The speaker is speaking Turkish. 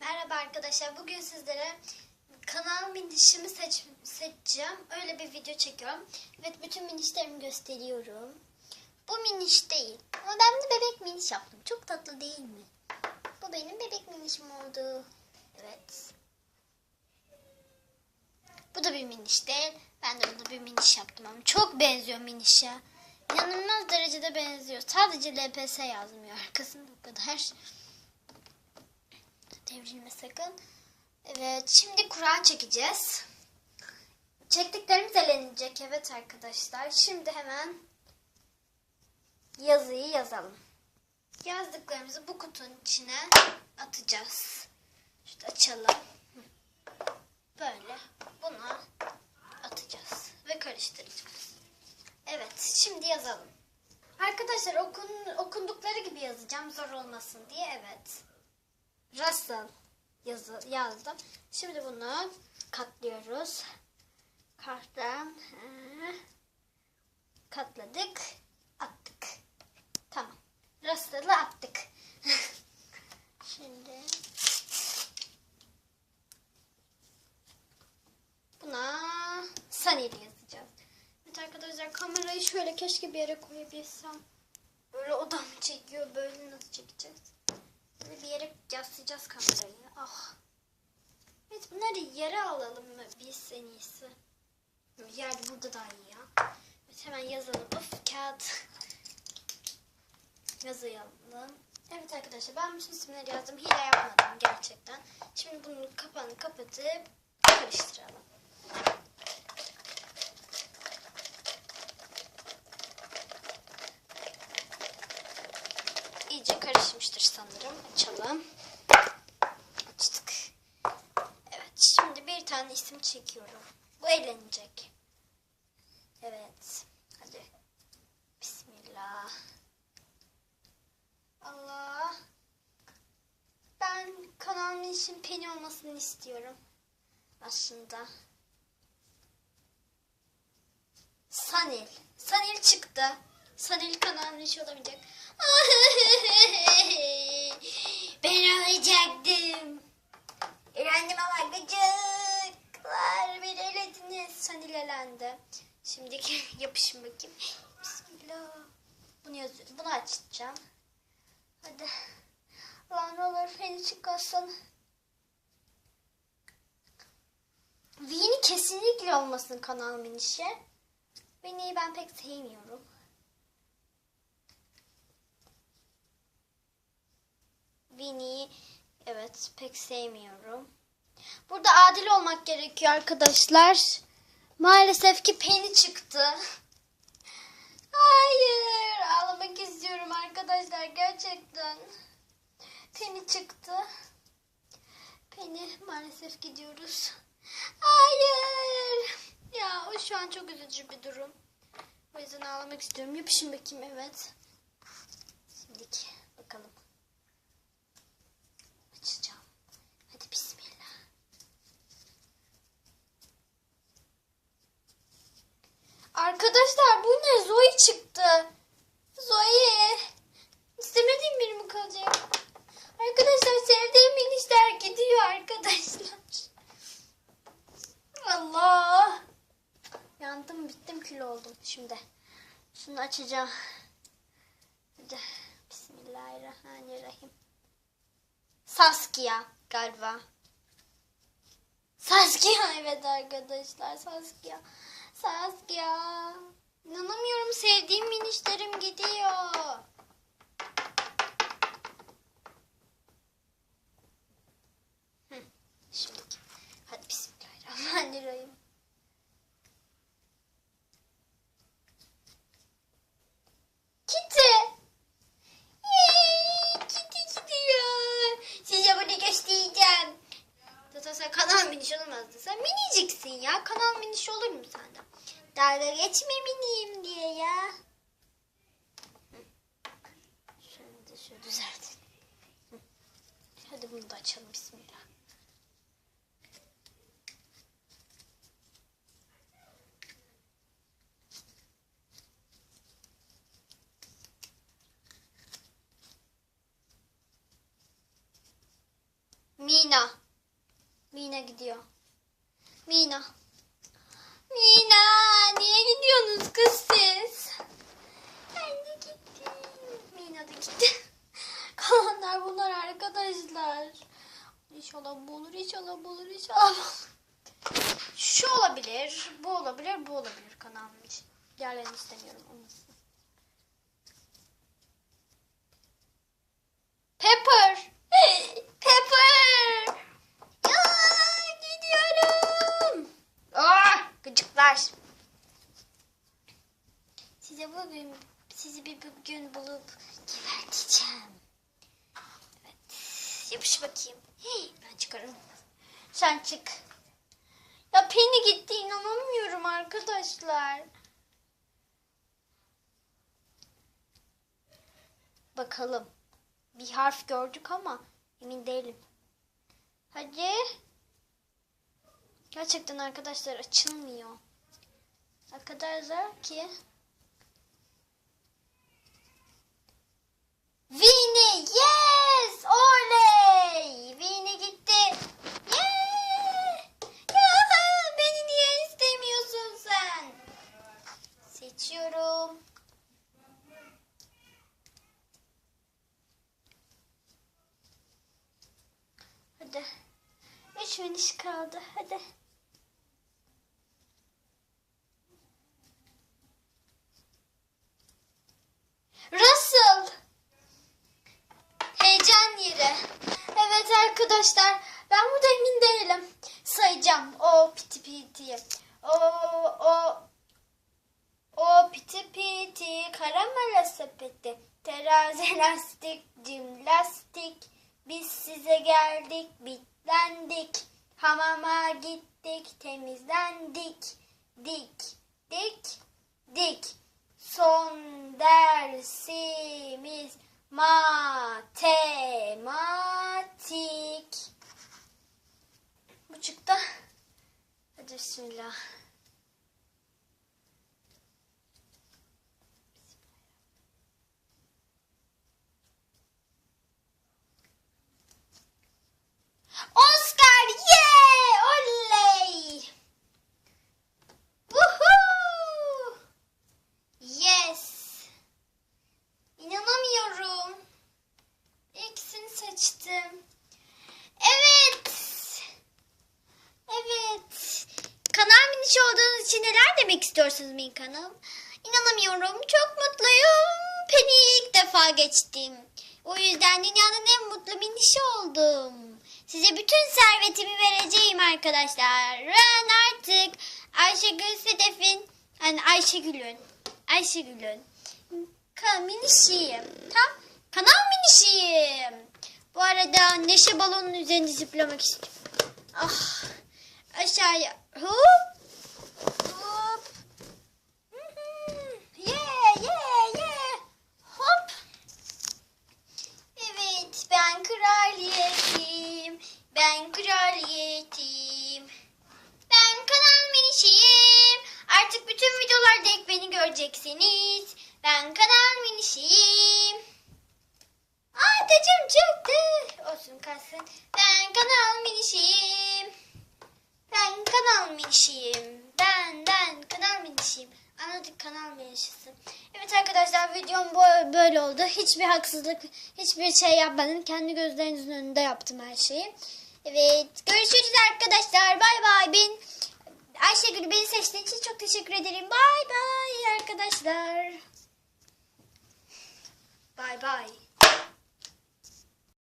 Merhaba arkadaşlar. Bugün sizlere kanal minişimi seç, seçeceğim. Öyle bir video çekiyorum. Evet bütün minişlerimi gösteriyorum. Bu miniş değil. Ama ben de bebek miniş yaptım. Çok tatlı değil mi? Bu benim bebek minişim oldu. Evet. Bu da bir miniş değil. Ben de buna bir miniş yaptım ama çok benziyor minişe. İnanılmaz derecede benziyor. Sadece LPS yazmıyor arkasında bu kadar. Devrilme sakın. Evet şimdi Kur'an çekeceğiz. Çektiklerimiz elenecek evet arkadaşlar. Şimdi hemen yazıyı yazalım. Yazdıklarımızı bu kutunun içine atacağız. Şurada açalım. Böyle bunu atacağız ve karıştıracağız. Evet şimdi yazalım. Arkadaşlar okun, okundukları gibi yazacağım zor olmasın diye evet. Russell yazı, yazdım. Şimdi bunu katlıyoruz. Karttan ee, katladık, attık. Tamam. Russell'ı attık. Şimdi buna Sunny'li yazacağız. Evet arkadaşlar kamerayı şöyle keşke bir yere koyabilsem. Böyle odam çekiyor. Böyle nasıl çekeceğiz? Böyle bir yere yaslayacağız kamerayı. Ah. Evet bunları yere alalım mı biz en iyisi. Yer burada daha iyi ya. Evet hemen yazalım. Of kağıt. Yazayalım. Evet arkadaşlar ben bütün isimleri yazdım. Hile yapmadım gerçekten. Şimdi bunun kapağını kapatıp karıştıralım. İyice karışmıştır sanırım. Açalım. Açtık. Evet şimdi bir tane isim çekiyorum. Bu eğlenecek. Evet. Hadi. Bismillah. Allah. Ben kanalımın için Penny olmasını istiyorum. Aslında. Sanil. Sanil çıktı. Sanil kanalımın içi olamayacak. ben olacaktım. Elendim ama gıcıklar beni elediniz. Sanil elendi. Şimdi yapışın bakayım. Bismillah. Bunu yazıyorum. Bunu açacağım. Hadi. Lan olur beni çıkarsın. Vini kesinlikle olmasın kanalımın işi. Vini'yi ben pek sevmiyorum. Vini'yi evet pek sevmiyorum. Burada adil olmak gerekiyor arkadaşlar. Maalesef ki Penny çıktı. Hayır ağlamak istiyorum arkadaşlar gerçekten. Penny çıktı. Penny maalesef gidiyoruz. Hayır. Ya o şu an çok üzücü bir durum. O yüzden ağlamak istiyorum. Yapışın bakayım evet. Şimdiki bakalım. Açacağım. Hadi bismillah. Arkadaşlar bu ne? Zoe çıktı. Zoe. İstemediğim biri mi kalacak? Arkadaşlar sevdiğim minişler gidiyor arkadaşlar. Allah. Yandım bittim kül oldum şimdi. Şunu açacağım. Hadi. Bismillahirrahmanirrahim. Saskia galiba. Saskia evet arkadaşlar Saskia. Saskia. İnanamıyorum sevdiğim minişlerim gidiyor. Hı, Şimdi hadi bismillahirrahmanirrahim. Kitty. Yay, Kitty gidiyor. Size bunu göstereceğim. Zaten sen kanal miniş olamazdı. Sen miniciksin ya. Kanal miniş olur mu senden? Dalga geçme miniyim diye ya. Şunu da düzeltelim. Hı. Hadi bunu da açalım. Bismillah. Mina. Mina gidiyor. Mina. Mina niye gidiyorsunuz kız siz? Ben de gittim. Mina da gitti. Kalanlar bunlar arkadaşlar. İnşallah bu olur, inşallah bu olur, inşallah. Şu olabilir, bu olabilir, bu olabilir kanalım için. Diğerlerini istemiyorum. Olmasın. Pepper. Pepper. Ya, gidiyorum. Ah, gıcıklar. Size bugün sizi bir gün bulup geberteceğim. Evet. Yapış bakayım. Hey, ben çıkarım. Sen çık. Ya Penny gitti inanamıyorum arkadaşlar. Bakalım. Bir harf gördük ama emin değilim. Hadi. Gerçekten arkadaşlar açılmıyor. Arkadaşlar ki. Vini yes! Oley! Vini gitti. Yeah! Ya beni niye istemiyorsun sen? Seçiyorum. Hadi. Üç finish kaldı. Hadi Russell Heyecan yeri. Evet arkadaşlar ben burada emin değilim. Sayacağım. O piti piti. O o o piti piti karamela sepeti. Terazi lastik cim lastik. Biz size geldik bitlendik. Hamama gittik temizlendik. Dik dik dik. Son dersimiz matematik. Bu çıktı. Hadi bismillah. Oscar! Yeah! Oley! Woohoo! Yes! İnanamıyorum. İkisini seçtim. Evet. Evet. Miniş olduğunuz için neler demek istiyorsunuz Mink Hanım? İnanamıyorum. Çok mutluyum. Penny'yi ilk defa geçtim. O yüzden dünyanın en mutlu minişi oldum. Size bütün servetimi vereceğim arkadaşlar. Ben artık Ayşegül Sedef'in, yani Ayşegül'ün, Ayşegül'ün Ka minişiyim. Tam kanal minişiyim. Bu arada neşe balonun üzerinde zıplamak istiyorum. Ah aşağıya hop hop. Yeah yeah yeah. Hop. Evet ben kraliyetim. Ben kraliyetim. Ben kanal minişiyim. Artık bütün videolarda ilk beni göreceksiniz. Ben kanal minişiyim. Ay tacım çıktı. Olsun kalsın. Ben kanal minişiyim. Ben kanal minişiyim. Ben ben kanal minişiyim. Anladık kanal minişisi. Evet arkadaşlar videom böyle oldu. Hiçbir haksızlık, hiçbir şey yapmadım. Kendi gözlerinizin önünde yaptım her şeyi. Evet görüşürüz arkadaşlar. Bay bay. Ben Ayşegül beni seçtiğin için çok teşekkür ederim. Bay bay arkadaşlar. Bay bay.